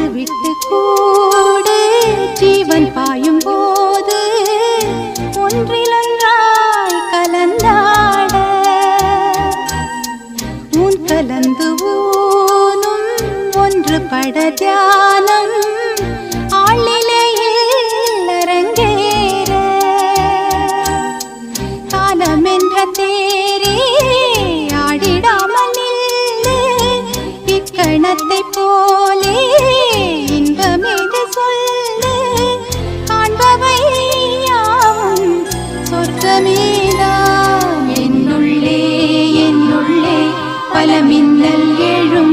ஒன்று விட்டு கூடு ஜீவன் பாயும் போது ஒன்றிலொன்றாய் கலந்தாட. உன் கலந்து ஊனும் ஒன்று பட தியானம். அரங்கேற காலம் என்ற தேரே ஆடிடாமல் இக்கணத்தை போ ഫലമിന്നൽ എഴും